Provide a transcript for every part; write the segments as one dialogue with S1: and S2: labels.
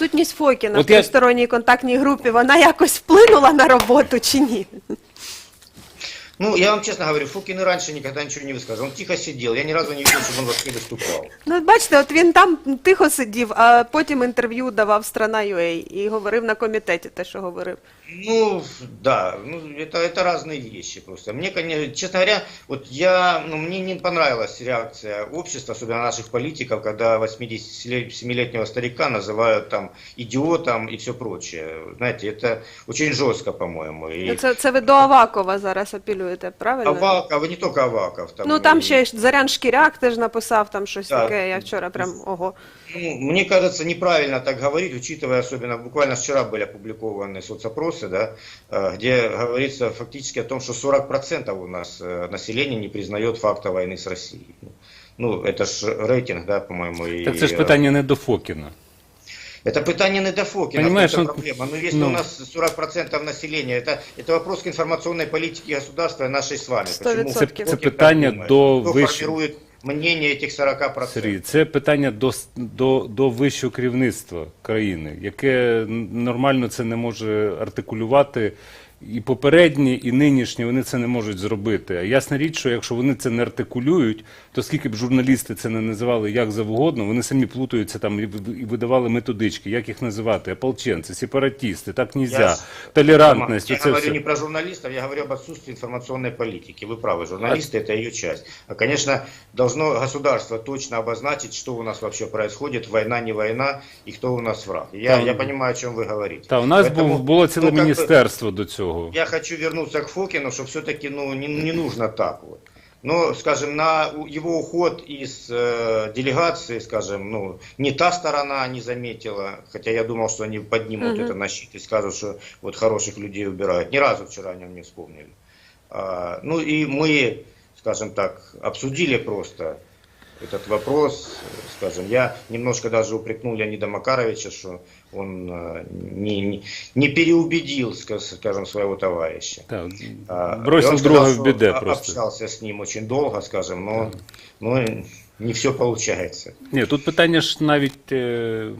S1: відсутність Фокіна
S2: От
S1: в
S2: я-
S1: тристоронній контактній групі, вона якось вплинула на роботу чи ні?
S3: Ну, я вам честно говорю, Фокин и раньше никогда ничего не высказывал. Он тихо сидел. Я ни разу не видел, чтобы он вообще выступал.
S1: Ну, от бачите, от він там тихо сидів, а потім інтерв'ю давав страна UA і говорив на комітеті те, що говорив.
S3: Ну, да, ну, это, это разные вещи просто. Мне, конечно, честно говоря, вот я, ну, мне не понравилась реакция общества, особенно наших политиков, когда 87-летнего старика называют там идиотом и все прочее. Знаете, это очень жестко, по-моему. И
S1: Ну, Це, це ви до Авакова зараз апелюєте, правильно?
S3: Аваков, и не только Аваков. Там,
S1: Ну там
S3: и-
S1: ще й Зарян Шкіряк теж написав там щось
S3: Так.
S1: таке. Я вчора прям ого.
S3: Ну, мне кажется, неправильно так говорить, учитывая особенно, буквально вчера были опубликованы соцопросы, да, э, где говорится фактически о том, что 40% у нас э, населения не признает факта войны с Россией. Ну, это ж рейтинг, да, по-моему. И,
S2: Так це ж
S3: э,
S2: питання не до Фокіна.
S3: Это питание не до Фокина,
S2: Понимаешь,
S3: это
S2: он-
S3: проблема. Но если
S2: ну.
S3: у нас 40% населения, это, это вопрос к информационной политике государства нашей с вами.
S1: Сто
S3: Почему
S1: відсотків.
S3: Фокин
S2: Це
S3: так
S2: питання
S3: думает?
S2: до
S3: Кто
S2: вищ-
S3: формирует мнение этих 40%?
S2: Сергій, це питання до, с- до, до вищого керівництва країни, яке н- нормально це не може артикулювати. І попередні, і нинішні вони це не можуть зробити. А ясна річ, що якщо вони це не артикулюють, то скільки б журналісти це не називали як завгодно, вони самі плутаються там і в- і видавали методички, як їх називати, ополченці, сепаратісти, так
S3: Я
S2: нельзя,
S3: ж-
S2: толерантність,
S3: Я
S2: оце
S3: говорю
S2: все.
S3: не про журналистов, я говорю об отсутствии информационной политики. Вы правы, журналисты это ее часть. А, конечно, должно государство точно обозначить, что у нас вообще происходит, война, не война, и кто у нас враг. Я,
S2: Там-
S3: я понимаю, о чем вы говорите.
S2: Та у нас
S3: Поэтому,
S2: був, було ціле
S3: ну, как бы,
S2: міністерство до цього.
S3: Я хочу вернуться к Фокину, что все-таки ну, не, не нужно так вот. Но, скажем, на его уход из э, делегации, скажем, ну, не та сторона не заметила, хотя я думал, что они поднимут
S1: Мгм.
S3: это на щит и скажут, что вот хороших людей убирают. Ни разу вчера о нем не вспомнили. А, ну и мы, скажем так, обсудили просто этот вопрос, скажем, я немножко даже упрекнул Леонида Макаровича, что он э, не, не, не переубедил, ска- скажем, своего товарища.
S2: Так,
S3: А,
S2: бросил друга
S3: сказал,
S2: в беде просто.
S3: Общался с ним очень долго, скажем, но, но не все получается.
S2: Ні, тут питання ж навіть. Е,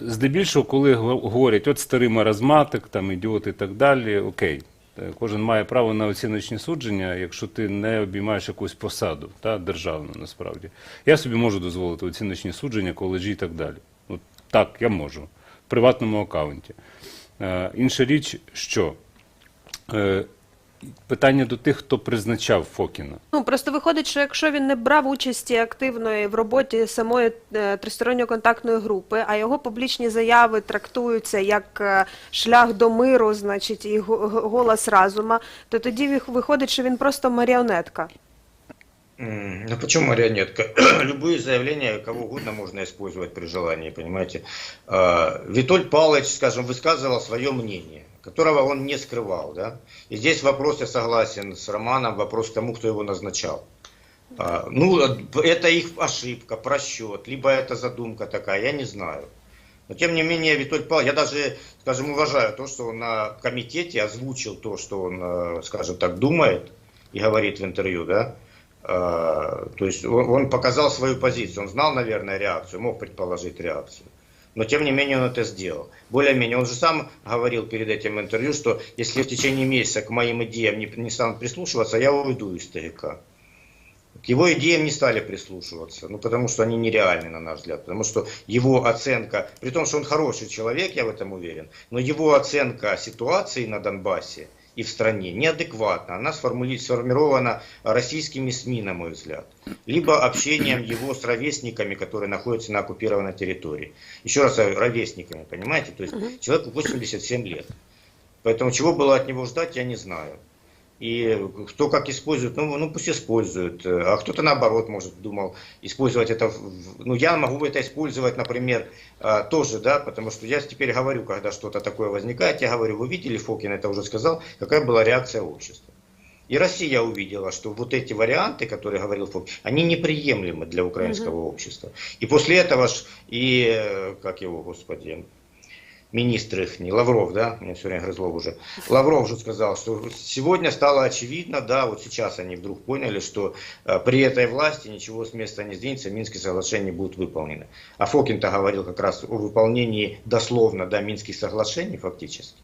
S2: здебільшого, коли го- говорять, от старий маразматик, там ідіот і так далі, окей. Е, Кожен має право на оціночні судження, якщо ти не обіймаєш якусь посаду, та, державну насправді. Я собі можу дозволити оціночні судження, коледжі і так далі. От так, я можу. В приватному аккаунті. Е, інша річ, що е, питання до тих, хто призначав Фокіна.
S1: Ну просто виходить, що якщо він не брав участі активної в роботі самої е, тристоронньої контактної групи, а його публічні заяви трактуються як е, шлях до миру, значить, і го- го- голос разума, то тоді вих- виходить, що він просто маріонетка.
S3: М, Ну почему марионетка? Любые заявления кого угодно можно использовать при желании, понимаете. А, Витольд Павлович, скажем, высказывал свое мнение, Которого он не скрывал, да. И здесь вопрос, я согласен с Романом, вопрос к тому, кто его назначал. А, Ну, это их ошибка, просчет, либо это задумка такая, я не знаю. Но тем не менее, Витольд Павлович, я даже, скажем, уважаю то, что он на комитете озвучил то, что он, э, скажем так, думает и говорит в интервью, да. А, То есть он показал свою позицию, он знал, наверное, реакцию, мог предположить реакцию. Но тем не менее он это сделал. Более-менее, он же сам говорил перед этим интервью, что если в течение месяца к моим идеям не, не станут прислушиваться, я уйду из ТГК. К его идеям не стали прислушиваться, ну потому что они нереальны, на наш взгляд, потому что его оценка, при том, что он хороший человек, я в этом уверен, но его оценка ситуации на Донбассе и в стране неадекватна, она сформирована российскими СМИ, на мой взгляд, либо общением его с ровесниками, которые находятся на оккупированной территории. Еще раз, говорю, ровесниками, понимаете, то есть человеку 87 лет. Поэтому чего было от него ждать, я не знаю. И кто как использует, ну, ну пусть использует. А кто-то наоборот, может, думал использовать это. в- Ну, я могу это использовать, например, а, тоже, да, потому что я теперь говорю, когда что-то такое возникает, я говорю, вы видели, Фокин это уже сказал, какая была реакция общества. И Россия увидела, что вот эти варианты, которые говорил Фокин, они неприемлемы для украинского общества. И после этого ж и, э, как его, господи, министр их, не Лавров, да, мне все время Грызлов уже, Лавров же сказал, что сегодня стало очевидно, да, вот сейчас они вдруг поняли, что э, при этой власти ничего с места не сдвинется, Минские соглашения будут выполнены. А Фокин-то говорил как раз о выполнении дословно, да, Минских соглашений фактически.